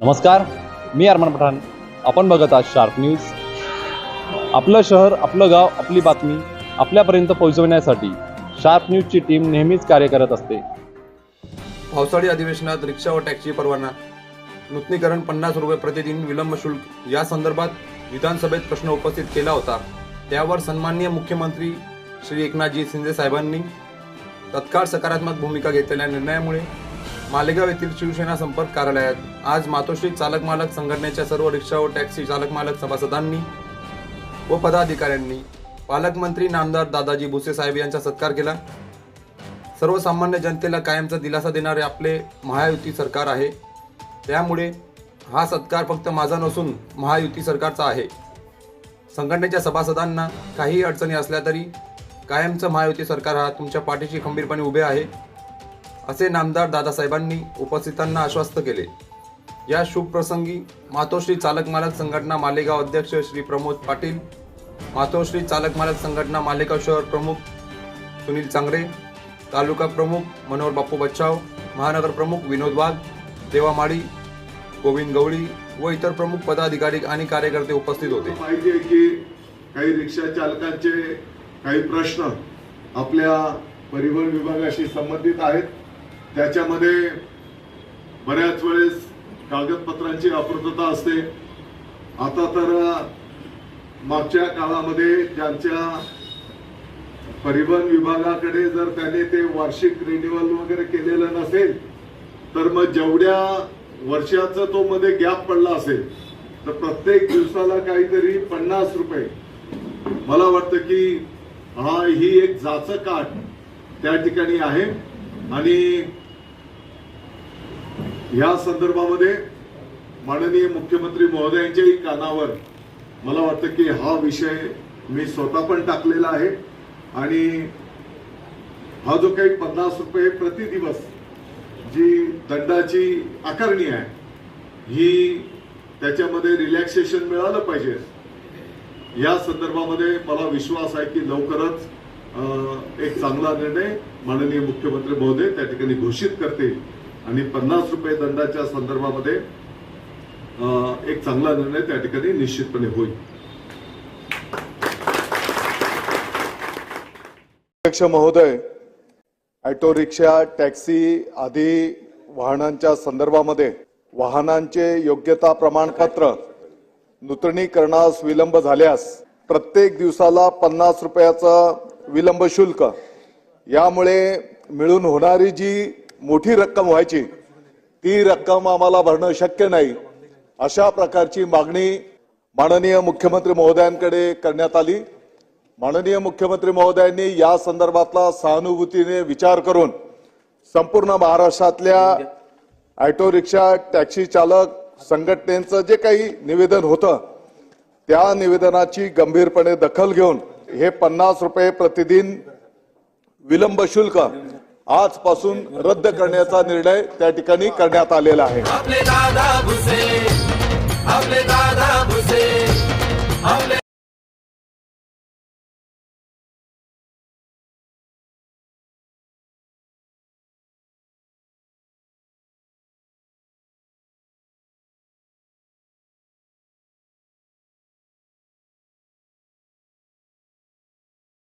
नमस्कार मी अरमान पठाण. आपण बघत आहात शार्प न्यूज आपलं शहर आपलं गाव आपली बातमी आपल्यापर्यंत पोहोचवण्यासाठी शार्प न्यूजची टीम नेहमीच कार्य करत असते. पावसाळी अधिवेशनात रिक्षा व टॅक्सी परवाना नूतनीकरण पन्नास रुपये प्रतिदिन विलंब शुल्क या संदर्भात विधानसभेत प्रश्न उपस्थित केला होता. त्यावर सन्माननीय मुख्यमंत्री श्री एकनाथजी शिंदे साहेबांनी तत्काळ सकारात्मक भूमिका घेतलेल्या निर्णयामुळे मालेगाव येथील शिवसेना संपर्क कार्यालयात. आज मातोश्री चालक मालक संघटनेच्या सर्व रिक्षा व टॅक्सी चालक मालक सभासदांनी व पदाधिकाऱ्यांनी पालकमंत्री नामदार दादाजी भुसे साहेब यांचा सत्कार केला. सर्वसामान्य जनतेला कायमचा दिलासा देणारे आपले महायुती सरकार आहे. त्यामुळे हा सत्कार फक्त माझा नसून महायुती सरकारचा आहे. संघटनेच्या सभासदांना काही अडचणी असल्या तरी कायमचं महायुती सरकार हा तुमच्या पाठीशी खंबीरपणे उभे आहे. असे नामदार दादासाहेबांनी उपस्थितांना आश्वस्त केले. या शुभप्रसंगी मातोश्री चालक मालक संघटना मालेगाव अध्यक्ष श्री प्रमोद पाटील मातोश्री चालक मालक संघटना मालेगाव शहर प्रमुख सुनील चांगरे तालुका प्रमुख मनोहर बापू बच्चाव महानगर प्रमुख विनोद वाघ देवा माळी गोविंद गवळी व इतर प्रमुख पदाधिकारी आणि कार्यकर्ते उपस्थित होते. माहिती आहे की काही रिक्षा चालकांचे काही प्रश्न आपल्या परिवहन विभागाशी संबंधित आहेत. त्याच्यामध्ये बऱ्याच वेळेस कागदपत्रांची अपूर्तता असते. आता तर मागच्या काळामध्ये ज्यांच्या परिवहन विभागाकडे जर त्याने ते वार्षिक रिन्युअल वगैरे केलेलं नसेल तर मग जेवढ्या वर्षाचा तो मध्ये गॅप पडला असेल तर प्रत्येक दिवसाला काहीतरी पन्नास रुपये. मला वाटतं की हा ही एक जाचक काट त्या ठिकाणी आहे. आणि या संदर्भामध्ये माननीय मुख्यमंत्री महोदयांच्याही कानावर मला वाटतं की हा विषय मी स्वतः पण टाकलेला आहे. आणि हा जो काही पन्नास रुपये प्रति दिवस जी दंडाची आकारणी आहे ही त्याच्यामध्ये रिलॅक्सेशन मिळालं पाहिजे. या संदर्भामध्ये मला विश्वास आहे की लवकरच एक चांगला निर्णय माननीय मुख्यमंत्री महोदय त्या ठिकाणी घोषित करतील आणि पन्नास रुपये दंडाच्या संदर्भामध्ये एक चांगला निर्णय त्या ठिकाणी निश्चितपणे होईल. अध्यक्ष महोदय ऑटो रिक्षा टॅक्सी आदी वाहनांच्या संदर्भामध्ये वाहनांचे योग्यता प्रमाणपत्र नूतनीकरणास विलंब झाल्यास प्रत्येक दिवसाला पन्नास रुपयाचा विलंब शुल्क. यामुळे मिळून होणारी जी मोठी रक्कम व्हायची ती रक्कम आम्हाला भरणं शक्य नाही. अशा प्रकारची मागणी माननीय मुख्यमंत्री महोदयांकडे करण्यात आली. माननीय मुख्यमंत्री महोदयांनी या संदर्भातला सहानुभूतीने विचार करून संपूर्ण महाराष्ट्रातल्या ऑटो रिक्षा टॅक्सी चालक संघटनेचं जे काही निवेदन होतं त्या निवेदनाची गंभीरपणे दखल घेऊन हे पन्नास रुपये प्रतिदिन विलंब शुल्क आजपासून रद्द करण्याचा निर्णय त्या ठिकाणी करण्यात आलेला आहे.